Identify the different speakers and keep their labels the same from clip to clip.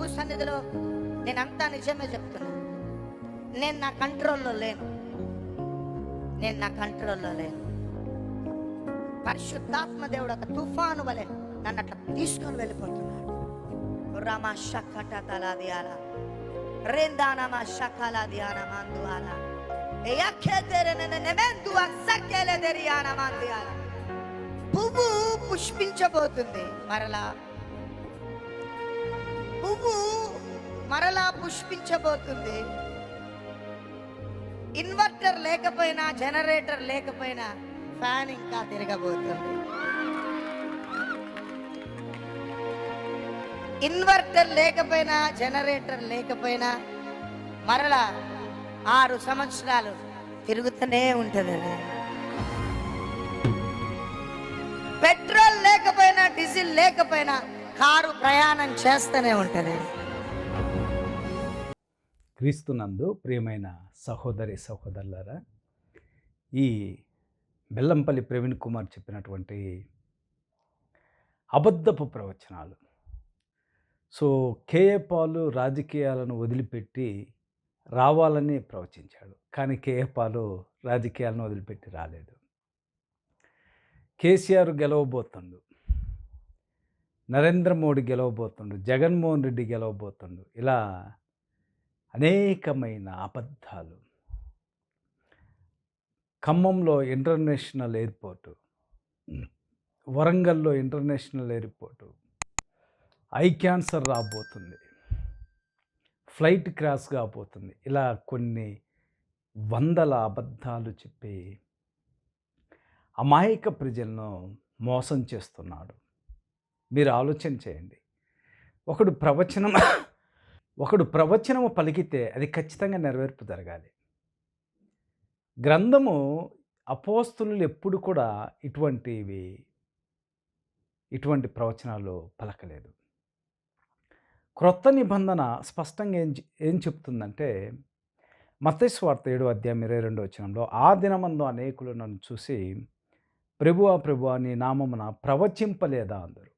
Speaker 1: ప్రభు సన్నిధిలో నేనంతా నిజమే చెప్తున్నా. నేను నా కంట్రోల్లో లేను. నేను నా కంట్రోల్లో లేను. పరిశుద్ధాత్మ దేవుడు ఒక తుఫాను వలె నన్ను అట్లా తీసుకొని వెళ్ళిపోతున్నాడు. రమా షక్కట తలా దియాలా షకల దియాన మందువాల ఎయఖేతెరె దెరియాన పువ్వు పుష్పించబోతుంది. మరలా పువ్వు మరలా పుష్పించబోతుంది. ఇన్వర్టర్ లేకపోయినా జనరేటర్ లేకపోయినా ఫ్యాన్ ఇంకా తిరగబోతుంది. ఇన్వర్టర్ లేకపోయినా జనరేటర్ లేకపోయినా మరలా ఆరు సంవత్సరాలు తిరుగుతూనే ఉంటుంది పెట్రోల్ లేకపోయినా డీజిల్ లేకపోయినా కారు ప్రయాణం చేస్తూనే ఉంటుంది.
Speaker 2: క్రీస్తునందు ప్రియమైన సహోదరి సహోదరులారా ఈ బెల్లంపల్లి ప్రవీణ్ కుమార్ చెప్పినటువంటి అబద్ధపు ప్రవచనాలు. సో కేఏ పాలు రాజకీయాలను వదిలిపెట్టి రావాలని ప్రవచించాడు. కానీ కేఏ పాలు రాజకీయాలను వదిలిపెట్టి రాలేదు. కేసీఆర్ గెలవబోతుండు. నరేంద్ర మోడీ గెలవబోతుండు జగన్మోహన్ రెడ్డి గెలవబోతుండు ఇలా అనేకమైన అబద్ధాలు. ఖమ్మంలో ఇంటర్నేషనల్ ఎయిర్పోర్టు వరంగల్లో ఇంటర్నేషనల్ ఎయిర్పోర్టు ఐ క్యాన్సర్ రాబోతుంది ఫ్లైట్ క్రాష్ కాబోతుంది ఇలా కొన్ని వందల అబద్ధాలు చెప్పి అమాయక ప్రజలను మోసం చేస్తున్నాడు. మీరు ఆలోచన చేయండి. ఒకడు ప్రవచనం ఒకడు ప్రవచనము పలికితే అది ఖచ్చితంగా నెరవేర్పు జరగాలి. గ్రంథము అపోస్తులు ఎప్పుడు కూడా ఇటువంటివి ఇటువంటి ప్రవచనాలు పలకలేదు. క్రొత్త నిబంధన స్పష్టంగా ఏం ఏం చెప్తుందంటే మతేశ్వార్త ఏడు అధ్యాయం ఇరవై రెండు వచనంలో ఆ దినమందు అనేకులు నన్ను చూసి ప్రభువా ప్రభువా నీ నామమున ప్రవచింపలేదా అందరు.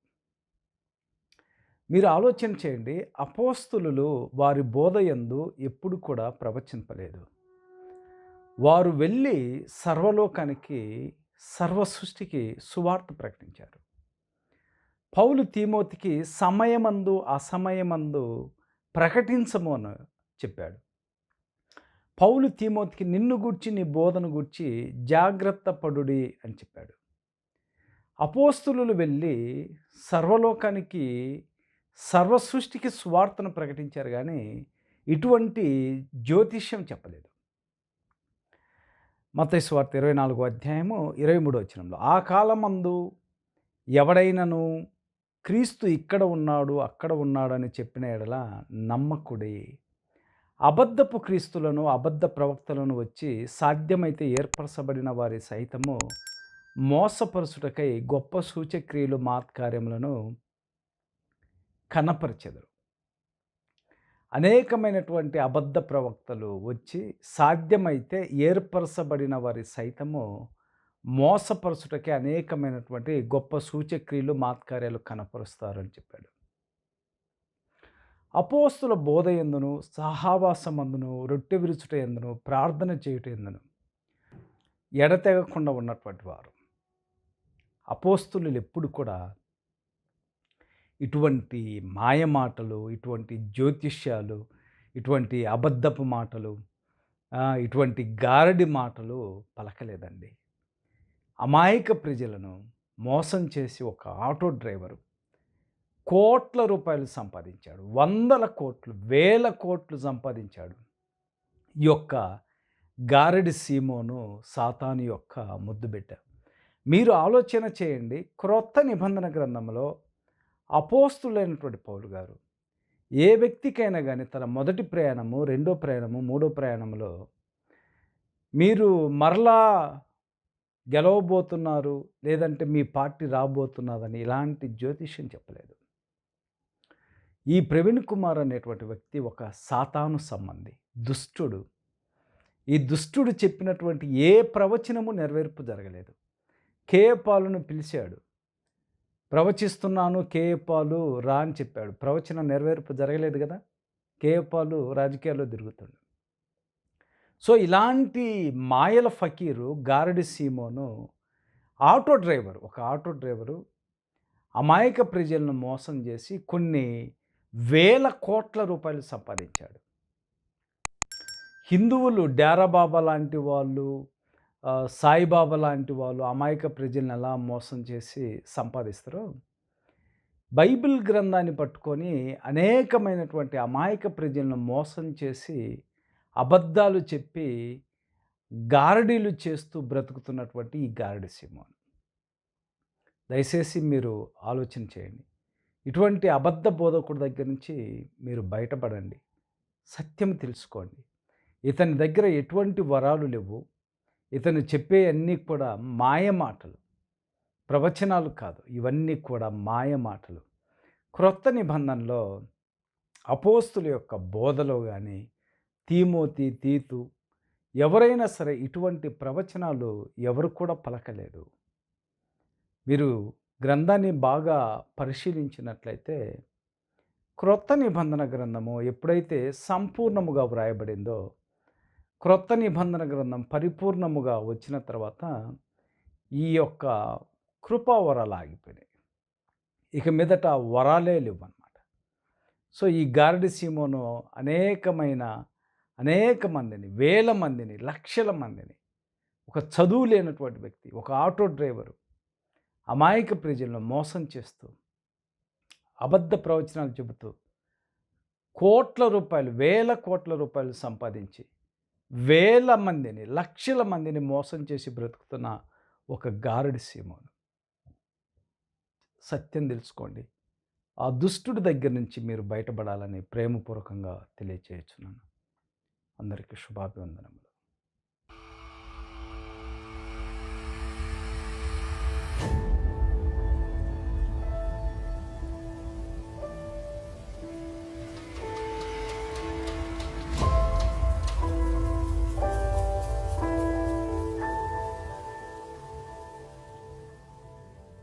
Speaker 2: మీరు ఆలోచన చేయండి అపోస్తులు వారి బోధయందు ఎప్పుడు కూడా ప్రవచింపలేదు. వారు వెళ్ళి సర్వలోకానికి సర్వ సృష్టికి సువార్త ప్రకటించారు. పౌలు తీమోతికి సమయమందు అసమయమందు ప్రకటించము అని చెప్పాడు. పౌలు తీమోతికి నిన్ను గూర్చి నీ బోధన గూర్చి జాగ్రత్త పడుడి అని చెప్పాడు. అపోస్తులు వెళ్ళి సర్వలోకానికి సర్వ సృష్టికి సువార్తను ప్రకటించారు కానీ ఇటువంటి జ్యోతిష్యం చెప్పలేదు. మత స్వార్త ఇరవై నాలుగో అధ్యాయము ఇరవై మూడో వచ్చినంలో ఆ కాలమందు ఎవడైనను క్రీస్తు ఇక్కడ ఉన్నాడు అక్కడ ఉన్నాడని చెప్పిన ఎడల నమ్మకుడి. అబద్ధపు క్రీస్తులను అబద్ధ ప్రవక్తలను వచ్చి సాధ్యమైతే ఏర్పరచబడిన వారి సైతము మోసపరుచుటకై గొప్ప సూచక్రియలు మాత్కార్యములను కనపరిచెదరు. అనేకమైనటువంటి అబద్ధ ప్రవక్తలు వచ్చి సాధ్యమైతే ఏర్పరచబడిన వారి సైతము మోసపరచుటకి అనేకమైనటువంటి గొప్ప సూచక్రియలు మాత్కార్యాలు కనపరుస్తారని చెప్పాడు. అపోస్తుల బోధ ఎందును సహావాసమందును రొట్టె విరుచుట ఎందును ప్రార్థన చేయుట ఎందును? ఎడతెగకుండా ఉన్నటువంటి వారు. అపోస్తులు ఎప్పుడు కూడా ఇటువంటి మాయ మాటలు ఇటువంటి జ్యోతిష్యాలు ఇటువంటి అబద్ధపు మాటలు ఇటువంటి గారడి మాటలు పలకలేదండి. అమాయక ప్రజలను మోసం చేసి ఒక ఆటో డ్రైవరు కోట్ల రూపాయలు సంపాదించాడు. వందల కోట్లు వేల కోట్లు సంపాదించాడు. ఈ యొక్క గారడి సీమోను సాతాను యొక్క ముద్దుబిడ్డ మీరు ఆలోచన చేయండి. క్రొత్త నిబంధన గ్రంథంలో అపోస్తులైనటువంటి పౌలు గారు ఏ వ్యక్తికైనా కానీ తన మొదటి ప్రయాణము రెండో ప్రయాణము మూడో ప్రయాణంలో మీరు మరలా గెలవబోతున్నారు లేదంటే మీ పార్టీ రాబోతున్నదని ఇలాంటి జ్యోతిష్యం చెప్పలేదు. ఈ ప్రవీణ్ కుమార్ అనేటువంటి వ్యక్తి ఒక సాతాను సంబంధి దుష్టుడు. ఈ దుష్టుడు చెప్పినటువంటి ఏ ప్రవచనము నెరవేర్పు జరగలేదు. కేపాలను పిలిచాడు. ప్రవచిస్తున్నాను కేయపాలు రా అని చెప్పాడు. ప్రవచన నెరవేర్పు జరగలేదు కదా? కేయపాలు రాజకీయాల్లో తిరుగుతాడు. సో ఇలాంటి మాయల ఫకీరు గారడి సీమోను ఆటో డ్రైవర్ ఒక ఆటో డ్రైవరు అమాయక ప్రజలను మోసం చేసి కొన్ని వేల కోట్ల రూపాయలు సంపాదించాడు. హిందువులు డేరాబాబా లాంటి వాళ్ళు సాయిబాబా లాంటి వాళ్ళు అమాయక ప్రజలను ఎలా మోసం చేసి సంపాదిస్తారో బైబిల్ గ్రంథాన్ని పట్టుకొని అనేకమైనటువంటి అమాయక ప్రజలను మోసం చేసి అబద్ధాలు చెప్పి గారడీలు చేస్తూ బ్రతుకుతున్నటువంటి ఈ గారడి సింహం దయచేసి మీరు ఆలోచన చేయండి. ఇటువంటి అబద్ధ బోధకుడి దగ్గర నుంచి మీరు బయటపడండి. సత్యం తెలుసుకోండి. ఇతని దగ్గర ఎటువంటి వరాలు లేవు. ఇతను చెప్పే అన్నీ కూడా మాయ మాటలు. ప్రవచనాలు కాదు. ఇవన్నీ కూడా మాయ మాటలు. క్రొత్త నిబంధనలో అపోస్తుల యొక్క బోధలో కానీ తీమోతి తీతు ఎవరైనా సరే ఇటువంటి ప్రవచనాలు ఎవరు కూడా పలకలేదు. మీరు గ్రంథాన్ని బాగా పరిశీలించినట్లయితే క్రొత్త నిబంధన గ్రంథము ఎప్పుడైతే సంపూర్ణముగా వ్రాయబడిందో క్రొత్త నిబంధన గ్రంథం పరిపూర్ణముగా వచ్చిన తర్వాత ఈ యొక్క కృపా వరాలు ఆగిపోయినాయి. ఇక మీదట వరాలే లేవు అన్నమాట సో ఈ గారడి సీమోను అనేకమైన అనేక మందిని వేల మందిని లక్షల మందిని ఒక చదువు లేనటువంటి వ్యక్తి ఒక ఆటో డ్రైవరు అమాయక ప్రజలను మోసం చేస్తూ అబద్ధ ప్రవచనాలు చెబుతూ కోట్ల రూపాయలు వేల కోట్ల రూపాయలు సంపాదించి వేల మందిని లక్షల మందిని మోసం చేసి బ్రతుకుతున్న ఒక గారడి సీమోను. సత్యం తెలుసుకోండి. ఆ దుష్టుడి దగ్గర నుంచి మీరు బయటపడాలని ప్రేమపూర్వకంగా తెలియచేయచ్చున్నాను అందరికీ శుభాభివందనములు.